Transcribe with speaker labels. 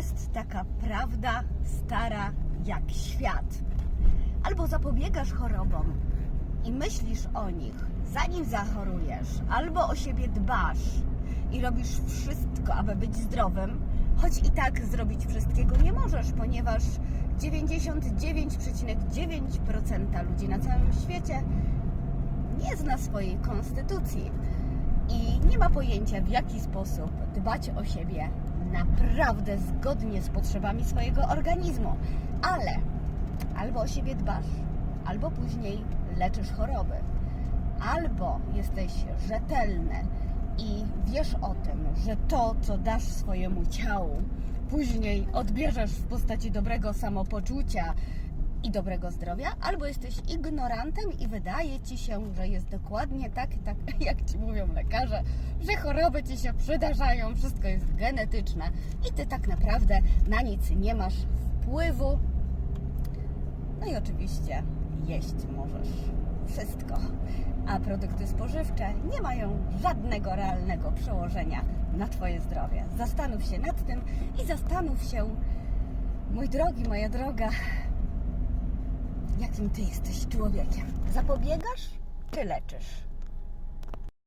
Speaker 1: jest taka prawda stara jak świat. Albo zapobiegasz chorobom i myślisz o nich, zanim zachorujesz, albo o siebie dbasz i robisz wszystko, aby być zdrowym, choć i tak zrobić wszystkiego nie możesz, ponieważ 99,9% ludzi na całym świecie nie zna swojej konstytucji i nie ma pojęcia, w jaki sposób dbać o siebie naprawdę zgodnie z potrzebami swojego organizmu. Ale albo o siebie dbasz, albo później leczysz choroby, albo jesteś rzetelny i wiesz o tym, że to, co dasz swojemu ciału, później odbierzesz w postaci dobrego samopoczucia i dobrego zdrowia, albo jesteś ignorantem i wydaje ci się, że jest dokładnie tak, tak jak ci mówią lekarze, że choroby ci się przydarzają, wszystko jest genetyczne i ty tak naprawdę na nic nie masz wpływu. No i oczywiście jeść możesz wszystko, a produkty spożywcze nie mają żadnego realnego przełożenia na Twoje zdrowie. Zastanów się nad tym i zastanów się, mój drogi, moja droga, jakim Ty jesteś człowiekiem. Zapobiegasz czy leczysz?